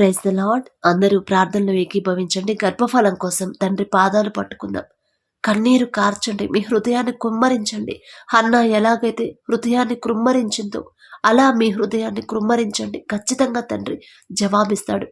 Praise the lord అందరూ ప్రార్థనలు ఏకీభవించండి. గర్భఫలం కోసం తండ్రి పాదాలు పట్టుకుందాం. కన్నీరు కార్చండి. మీ హృదయాన్ని కుమ్మరించండి. అన్న ఎలాగైతే హృదయాన్ని కృమ్మరించిందో అలా మీ హృదయాన్ని కృమ్మరించండి. ఖచ్చితంగా తండ్రి జవాబిస్తాడు.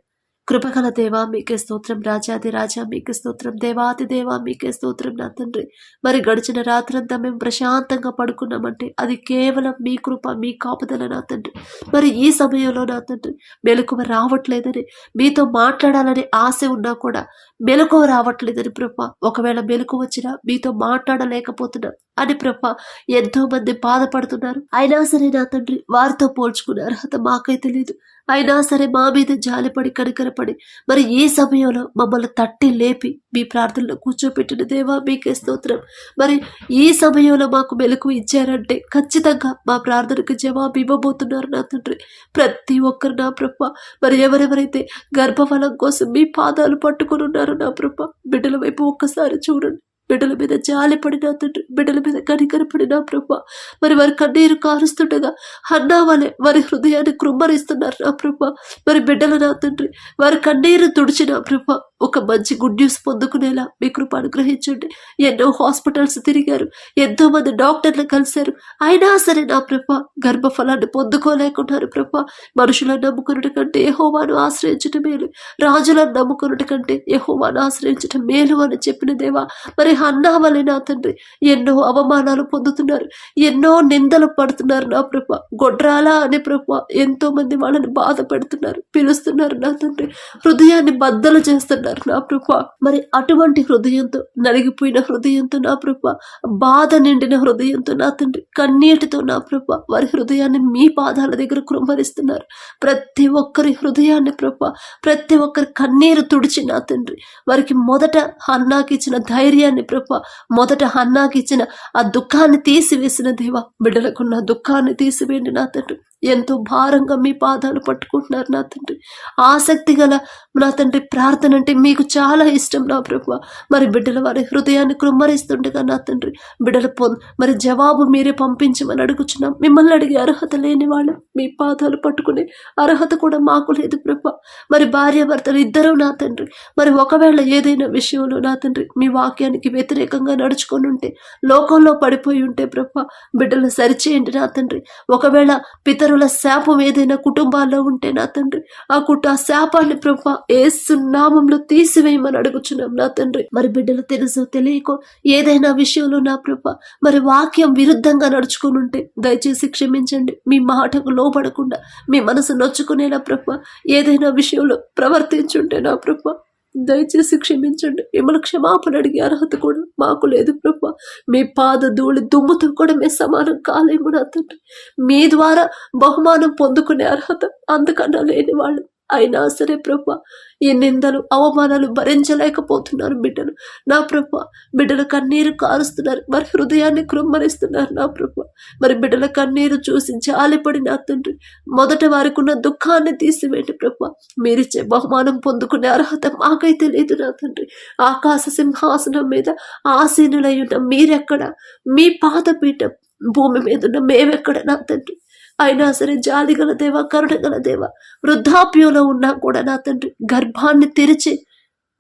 కృపగల దేవా మీకే స్తోత్రం. రాజాది రాజా మీకే స్తోత్రం. దేవాది దేవా మీకే స్తోత్రం నా తండ్రి. మరి గడిచిన రాత్రంతా మేము ప్రశాంతంగా పడుకున్నామంటే అది కేవలం మీ కృప మీ కాపుదల నా తండ్రి. మరి ఈ సమయంలో నా తండ్రి మెలకువ రావట్లేదని మీతో మాట్లాడాలని ఆశ ఉన్నా కూడా మెలకువ రావట్లేదని ప్రభ. ఒకవేళ మెలకు వచ్చినా మీతో మాట్లాడలేకపోతున్నా. అని ప్రభ. ఎంతో మంది బాధపడుతున్నారు. అయినా సరే నా తండ్రి వారితో పోల్చుకునే అర్హత మాకైతే లేదు. అయినా సరే మా మీద జాలిపడి కనికరపడి మరి ఈ సమయంలో మమ్మల్ని తట్టి లేపి మీ ప్రార్థనలో కూర్చోపెట్టిన దేవా మీకే స్తోత్రం. మరి ఈ సమయంలో మాకు మెలకు ఇచ్చారంటే ఖచ్చితంగా మా ప్రార్థనకు జవాబు ఇవ్వబోతున్నారు నా తండ్రి. ప్రతి ఒక్కరు నా ప్రభ. మరి ఎవరెవరైతే గర్భఫలం కోసం మీ పాదాలు పట్టుకుని ఉన్నారు నా ప్రభ బిడ్డల వైపు ఒక్కసారి చూడండి. బిడ్డల మీద జాలి పడిన తండ్రి బిడ్డల మీద కనికరపడి నా ప్రభ. మరి వారి కన్నీరు కారుస్తుండగా అన్నా వలె వారి హృదయాన్ని కృమ్మరిస్తున్నారు నా ప్రభ. మరి బిడ్డల నా తండ్రి వారి కన్నీరు తుడిచిన నా ప్రభ. ఒక మంచి గుడ్ న్యూస్ పొందుకునేలా మీ కృప అనుగ్రహించండి. ఎన్నో హాస్పిటల్స్ తిరిగారు. ఎంతో మంది డాక్టర్లు కలిశారు. అయినా సరే నా ప్రభ గర్భఫలాన్ని పొందుకోలేకున్నారు ప్రభ. మనుషులను నమ్ముకున్నటి కంటే యహోవాను ఆశ్రయించడం మేలు. రాజులను నమ్ముకున్నటి కంటే యహోవాను ఆశ్రయించడం మేలు అని చెప్పిన దేవా మరి అన్నా వలె నా తండ్రి ఎన్నో అవమానాలు పొందుతున్నారు. ఎన్నో నిందలు పడుతున్నారు నా ప్రభ. గొడ్రాలా అనే ప్రభ ఎంతో మంది వాళ్ళని బాధ పెడుతున్నారు పిలుస్తున్నారు నా తండ్రి. హృదయాన్ని బద్దలు చేస్తున్నారు. నా ప్రభ. మరి అటువంటి హృదయంతో నలిగిపోయిన హృదయంతో నా ప్రభ. బాధ నిండిన హృదయంతో నా తండ్రి కన్నీటితో నా ప్రభ. వారి హృదయాన్ని మీ పాదాల దగ్గర కృంభరిస్తున్నారు ప్రతి ఒక్కరి హృదయాన్ని ప్రభ. ప్రతి ఒక్కరి కన్నీరు తుడిచి నా తండ్రి. వారికి మొదట హన్నాకి ఇచ్చిన ధైర్యాన్ని ప్రభ. మొదట హన్నాకి ఇచ్చిన ఆ దుఃఖాన్ని తీసివేసిన దేవా బిడ్డలకున్న దుఃఖాన్ని తీసివేయండి నా తండ్రి. ఎంతో భారంగా మీ పాదాలు పట్టుకుంటున్నారు నా తండ్రి. ఆసక్తి గల నా తండ్రి ప్రార్థన అంటే మీకు చాలా ఇష్టం నా ప్రభు. మరి బిడ్డల వారి హృదయాన్ని కృమ్మరిస్తుండగా నా తండ్రి బిడ్డల పొ మరి జవాబు మీరే పంపించమని అడుగుచున్నాం. మిమ్మల్ని అడిగే అర్హత లేని వాళ్ళు మీ పాదాలు పట్టుకునే అర్హత కూడా మాకు లేదు ప్రభు. మరి భార్య భర్తలు ఇద్దరు నా తండ్రి. మరి ఒకవేళ ఏదైనా విషయంలో నా తండ్రి మీ వాక్యానికి వ్యతిరేకంగా నడుచుకొని ఉంటే లోకంలో పడిపోయి ఉంటే ప్రభ బిడ్డలు సరిచేయండి నా తండ్రి. ఒకవేళ పితరుల శాపం ఏదైనా కుటుంబాల్లో ఉంటే నా తండ్రి ఆ కుట ఆ శాపాన్ని ప్రభు ఏ సున్నామంలో తీసివేయమని అడుగుచున్నాం నా తండ్రి. మరి బిడ్డలు తెలుసు తెలియకో ఏదైనా విషయంలో నా ప్రభ మరి వాక్యం విరుద్ధంగా నడుచుకుని ఉంటే దయచేసి క్షమించండి. మీ మాటకు లోపడకుండా మీ మనసు నొచ్చుకునేలా ప్రభ ఏదైనా విషయంలో ప్రవర్తించుంటే నా ప్రభ దయచేసి క్షమించండి. మిమ్మల్ని క్షమాపణ అడిగే అర్హత కూడా మాకు లేదు ప్రభా. మీ పాద ధూళి దుమ్ముతో కూడా మేము సమానం కాలేము నా తండ్రి. మీ ద్వారా బహుమానం పొందుకునే అర్హత అంతకన్నా లేని వాళ్ళు. అయినా సరే ప్రభా ఈ నిందలు అవమానాలు భరించలేకపోతున్నారు బిడ్డలు. నా ప్రభ బిడ్డల కన్నీరు కారుస్తున్నారు. మరి హృదయాన్ని కృమ్మరిస్తున్నారు నా ప్రభ. మరి బిడ్డల కన్నీరు చూసి జాలిపడి నా తండ్రి మొదట వారికి ఉన్న దుఃఖాన్ని తీసివేయండి ప్రభ. మీరిచ్చే బహుమానం పొందుకునే అర్హత మాకైతే లేదు నా తండ్రి. ఆకాశ సింహాసనం మీద ఆసీనులై ఉన్న మీరెక్కడ? మీ పాదపీఠం భూమి మీద ఉన్న మేమెక్కడ నా తండ్రి? అయినా సరే జాలి గల దేవ కరుణ గల దేవ వృద్ధాప్యంలో ఉన్నా కూడా నా తండ్రి గర్భాన్ని తెరిచి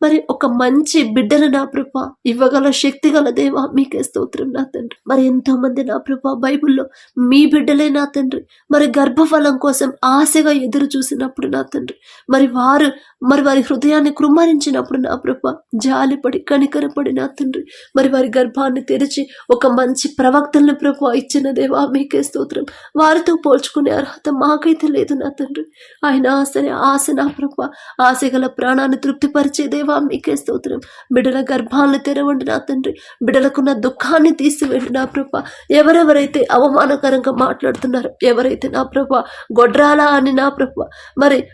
మరి ఒక మంచి బిడ్డను నా ప్రభ ఇవ్వగల శక్తి గల దేవా మీకే స్తోత్రం నా తండ్రి. మరి ఎంతో మంది నా ప్రభ బైబుల్లో మీ బిడ్డలే నా తండ్రి. మరి గర్భఫలం కోసం ఆశగా ఎదురు చూసినప్పుడు నా తండ్రి. మరి వారు మరి వారి హృదయాన్ని కృమ్మరించినప్పుడు నా ప్రభ జాలిపడి కనికరపడి నా తండ్రి. మరి వారి గర్భాన్ని తెరిచి ఒక మంచి ప్రవక్తలను ప్రభు ఇచ్చిన దేవా మీకే స్తోత్రం. వారితో పోల్చుకునే అర్హత మాకైతే లేదు నా తండ్రి. ఆయన ఆశనే ఆశ నా ప్రభ. ఆశ గల ప్రాణాన్ని తృప్తిపరిచే దేవా మీకే స్తోత్రం. బిడ్డల గర్భాలను తెరవండి నా తండ్రి. బిడ్డలకున్న దుఃఖాన్ని తీసివేయండి నా ప్రభ. ఎవరెవరైతే అవమానకరంగా మాట్లాడుతున్నారో ఎవరైతే నా ప్రభ గొడ్రాలా అని నా ప్రభ. మరి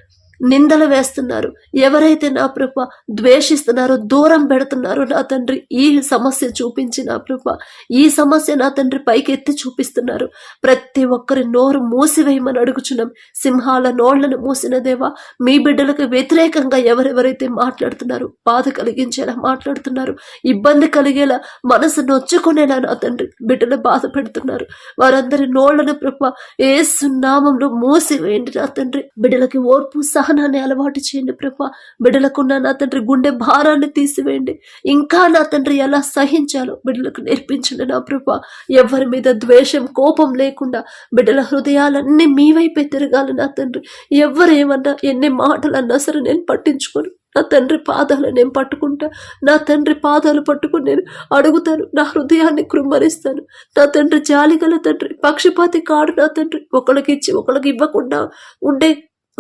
నిందలు వేస్తున్నారు. ఎవరైతే నా ప్రభ ద్వేషిస్తున్నారో దూరం పెడుతున్నారో నా తండ్రి ఈ సమస్య చూపించి నా ప్రభ ఈ సమస్య నా తండ్రి పైకి ఎత్తి చూపిస్తున్నారు. ప్రతి ఒక్కరి నోరు మూసివేయమని అడుగుచున్నాం. సింహాల నోళ్ళను మూసిన దేవా మీ బిడ్డలకు వ్యతిరేకంగా ఎవరెవరైతే మాట్లాడుతున్నారు బాధ కలిగించేలా మాట్లాడుతున్నారు. ఇబ్బంది కలిగేలా మనసు నొచ్చుకునేలా నా తండ్రి బిడ్డలు బాధ పెడుతున్నారు. వారందరి నోళ్ళను ప్రభ ఏ సున్నామంలో మూసివేయండి నా తండ్రి. బిడ్డలకి ఓర్పు సహనం సహనాన్ని అలవాటు చేయండి ప్రభా. బిడ్డలకున్న నా తండ్రి గుండె భారాన్ని తీసివేయండి. ఇంకా నా తండ్రి ఎలా సహించాలో బిడ్డలకు నేర్పించండి నా ప్రభా. ఎవరి మీద ద్వేషం కోపం లేకుండా బిడ్డల హృదయాలన్నీ మీ వైపే తిరగాలి నా తండ్రి. ఎవరు ఏమన్నా ఎన్ని మాటలు అన్నా సరే నేను పట్టించుకోను. నా తండ్రి పాదాలు నేను పట్టుకుంటా. నా తండ్రి పాదాలు పట్టుకుని నేను అడుగుతాను. నా హృదయాన్ని కృమ్మరిస్తాను నా తండ్రి జాలిగల తండ్రి పక్షపాతి కాడు నా తండ్రి. ఒకళ్ళకి ఇచ్చి ఒకళ్ళకి ఇవ్వకుండా ఉండే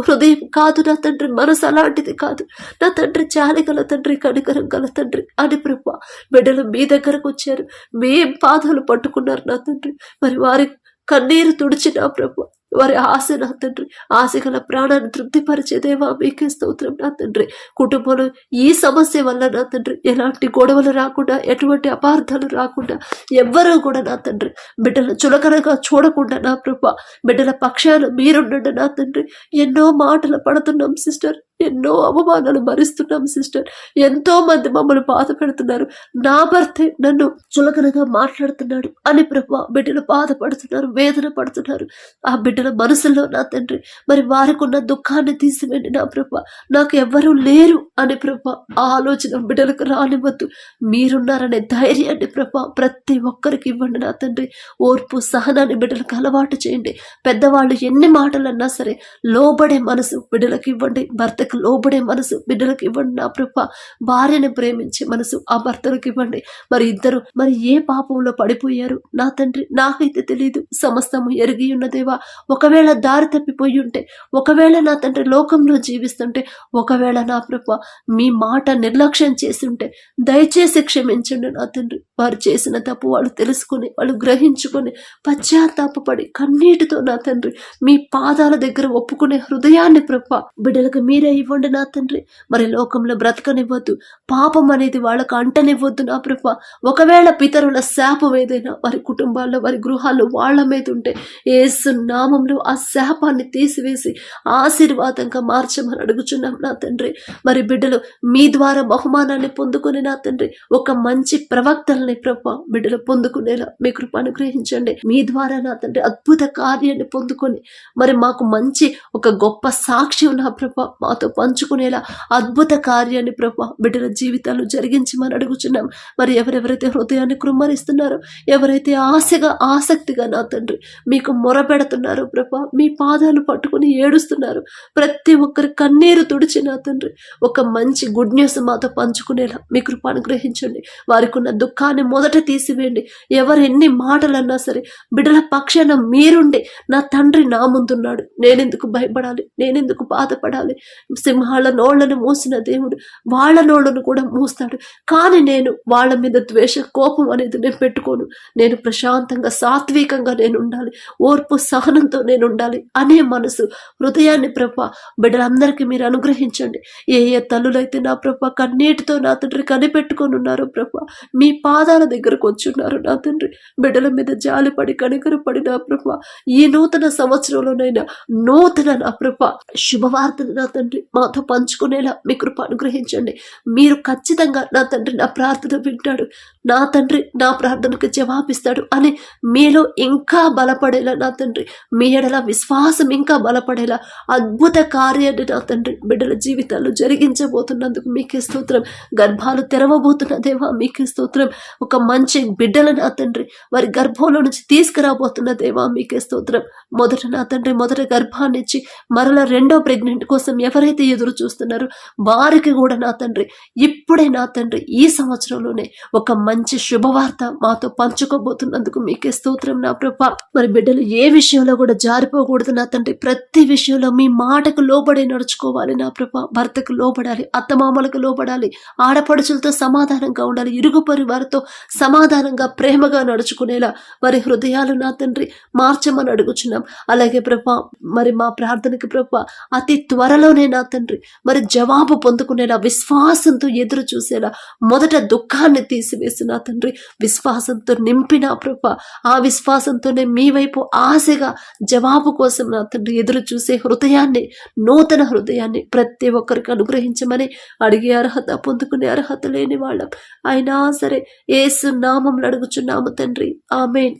హృదయం కాదు నా తండ్రి మనసు అలాంటిది కాదు. నా తండ్రి జాలిగల తండ్రి కనికరం గల తండ్రి అని ప్రభు బిడ్డలు మీ దగ్గరకు వచ్చారు. మేం పాదాలు పట్టుకున్నారు నా తండ్రి. మరి వారి కన్నీరు తుడిచి నా ప్రభు వారి ఆశ నా తండ్రి. ఆశ గల ప్రాణాన్ని తృప్తిపరిచేదేవా మీకే స్తోత్రం నా తండ్రి. కుటుంబంలో ఈ సమస్య వల్ల నా తండ్రి ఎలాంటి గొడవలు రాకుండా ఎటువంటి అపార్థాలు రాకుండా ఎవ్వరూ కూడా నా తండ్రి. బిడ్డలు చులకనగా చూడకుండా నా ప్రభ బిడ్డల పక్షాలు మీరుండండి నా తండ్రి. ఎన్నో మాటలు పడుతున్నాం సిస్టర్. ఎన్నో అవమానాలు భరిస్తున్నాం సిస్టర్. ఎంతో మంది మమ్మల్ని బాధ పెడుతున్నారు. నా భర్తే నన్ను చులకనగా మాట్లాడుతున్నాడు అని ప్రభా బిడ్డలు బాధపడుతున్నారు వేదన పడుతున్నారు. ఆ బిడ్డల మనసులో నా తండ్రి మరి వారికి ఉన్న దుఃఖాన్ని తీసివేయండి నా ప్రభ. నాకు ఎవ్వరూ లేరు అని ప్రభ ఆ ఆలోచన బిడ్డలకు రానివ్వద్దు. మీరున్నారనే ధైర్యాన్ని ప్రభ ప్రతి ఒక్కరికి ఇవ్వండి నా తండ్రి. ఓర్పు సహనాన్ని బిడ్డలకు అలవాటు చేయండి. పెద్దవాళ్ళు ఎన్ని మాటలు అన్నా సరే లోబడే మనసు బిడ్డలకు ఇవ్వండి. భర్త భర్తకు లోబడే మనసు బిడ్డలకు ఇవ్వండి నా ప్రభ. భార్యను ప్రేమించే మనసు ఆ భర్తలకు ఇవ్వండి. మరి ఇద్దరు మరి ఏ పాపంలో పడిపోయారు? నా తండ్రి నాకైతే తెలియదు సమస్తము ఎరిగి ఉన్నదేవా ఒకవేళ దారి తప్పిపోయి ఉంటే ఒకవేళ నా తండ్రి లోకంలో జీవిస్తుంటే ఒకవేళ నా ప్రభ మీ మాట నిర్లక్ష్యం చేస్తుంటే దయచేసి క్షమించండి నా తండ్రి. వారు చేసిన తప్పు వాళ్ళు తెలుసుకుని వాళ్ళు గ్రహించుకొని పశ్చాత్తాపడి కన్నీటితో నా తండ్రి మీ పాదాల దగ్గర ఒప్పుకునే హృదయాన్ని ప్రభ బిడ్డలకు మీరే ఇవ్వండి నా తండ్రి. మరి లోకంలో బ్రతకనివ్వద్దు. పాపం అనేది వాళ్ళకు అంటనివ్వద్దు నా ప్రభ. ఒకవేళ పితరుల శాపం ఏదైనా వారి కుటుంబాల్లో వారి గృహాల్లో వాళ్ళ మీద ఉంటే ఏసు నామంలో ఆ శాపాన్ని తీసివేసి ఆశీర్వాదంగా మార్చమని అడుగుచున్నాం నా తండ్రి. మరి బిడ్డలు మీ ద్వారా బహుమానాన్ని పొందుకుని నా తండ్రి ఒక మంచి ప్రవక్తల్ని ప్రభ బిడ్డలు పొందుకునేలా మీ కృప అనుగ్రహించండి. మీ ద్వారా నా తండ్రి అద్భుత కార్యాన్ని పొందుకొని మరి మాకు మంచి ఒక గొప్ప సాక్ష్యం నా ప్రభ. మాతో పంచుకునేలా అద్భుత కార్యాన్ని ప్రభా బిడ్డల జీవితాలు జరిగించమని అడుగుచున్నాం. మరి ఎవరెవరైతే హృదయాన్ని కృమ్మరిస్తున్నారో ఎవరైతే ఆశగా ఆసక్తిగా నా తండ్రి మీకు మొరపెడుతున్నారో ప్రభ మీ పాదాలు పట్టుకుని ఏడుస్తున్నారు. ప్రతి ఒక్కరి కన్నీరు తుడిచి నా తండ్రి ఒక మంచి గుడ్ న్యూస్ మాతో పంచుకునేలా మీ కృప అనుగ్రహించండి. వారికి ఉన్న దుఃఖాన్ని మొదట తీసివేయండి. ఎవరు ఎన్ని మాటలు అన్నా సరే బిడ్డల పక్షాన మీరుండి నా తండ్రి నా ముందున్నాడు. నేనెందుకు భయపడాలి? నేనెందుకు బాధపడాలి? సింహాల నోళ్ళను మూసిన దేవుడు వాళ్ళ నోళ్ళను కూడా మూస్తాడు. కానీ నేను వాళ్ళ మీద ద్వేష కోపం అనేది నేను పెట్టుకోను. నేను ప్రశాంతంగా సాత్వికంగా నేను ఉండాలి. ఓర్పు సహనంతో నేను ఉండాలి అనే మనసు. హృదయాన్ని ప్రభ బిడ్డలందరికీ మీరు అనుగ్రహించండి. ఏ ఏ తల్లులైతే నా ప్రభ కన్నీటితో నా తండ్రి కనిపెట్టుకొని ఉన్నారో ప్రభ మీ పాదాల దగ్గరకు వచ్చున్నారు నా తండ్రి. బిడ్డల మీద జాలిపడి కనికరపడి నా ప్రభ ఈ నూతన సంవత్సరంలోనైనా నూతన నా ప్రభ శుభవార్తను నా తండ్రి. మాతో పంచుకునేలా మీ కృప అనుగ్రహించండి. మీరు ఖచ్చితంగా నా తండ్రి నా ప్రార్థన వింటాడు. నా తండ్రి నా ప్రార్థనకు జవాబిస్తాడు అని మీలో ఇంకా బలపడేలా నా తండ్రి మీ ఎడల విశ్వాసం ఇంకా బలపడేలా అద్భుత కార్యాన్ని నా తండ్రి బిడ్డల జీవితాల్లో జరిగించబోతున్నందుకు మీకే స్తోత్రం. గర్భాలు తెరవబోతున్న దేవా మీకే స్తోత్రం. ఒక మంచి బిడ్డల నా తండ్రి వారి గర్భంలో నుంచి తీసుకురాబోతున్న దేవా మీకే స్తోత్రం. మొదట నా తండ్రి మొదట గర్భాన్నిచ్చి మరల రెండో ప్రెగ్నెంట్ కోసం ఎవరైతే ఎదురు చూస్తున్నారో వారికి కూడా నా తండ్రి ఇప్పుడే నా తండ్రి ఈ సంవత్సరంలోనే ఒక మంచి శుభవార్త మాతో పంచుకోబోతున్నందుకు మీకే స్తోత్రం నా ప్రభ. మరి బిడ్డలు ఏ విషయంలో కూడా జారిపోకూడదు నా తండ్రి. ప్రతి విషయంలో మీ మాటకు లోబడి నడుచుకోవాలి నా ప్రభ. భర్తకు లోబడాలి అత్తమామలకు లోబడాలి ఆడపడుచులతో సమాధానంగా ఉండాలి ఇరుగుపరి వారితో సమాధానంగా ప్రేమగా నడుచుకునేలా వారి హృదయాలు నా తండ్రి మార్చమని అడుగుచున్నాం. అలాగే ప్రభా మరి మా ప్రార్థనకి ప్రభా అతి త్వరలోనే నా తండ్రి. మరి జవాబు పొందుకునేలా విశ్వాసంతో ఎదురు చూసేలా మొదట దుఃఖాన్ని తీసివేసి నా తండ్రి. విశ్వాసంతో నింపిన ప్రభ. ఆ విశ్వాసంతోనే మీ వైపు ఆశగా జవాబు కోసం నా తండ్రి ఎదురు చూసే హృదయాన్ని నూతన హృదయాన్ని ప్రతి ఒక్కరికి అనుగ్రహించమని అడిగే అర్హత పొందుకునే అర్హత లేని వాళ్ళం. అయినా సరే ఏసు నామం అడుగుచున్నాము తండ్రి. ఆమెన్.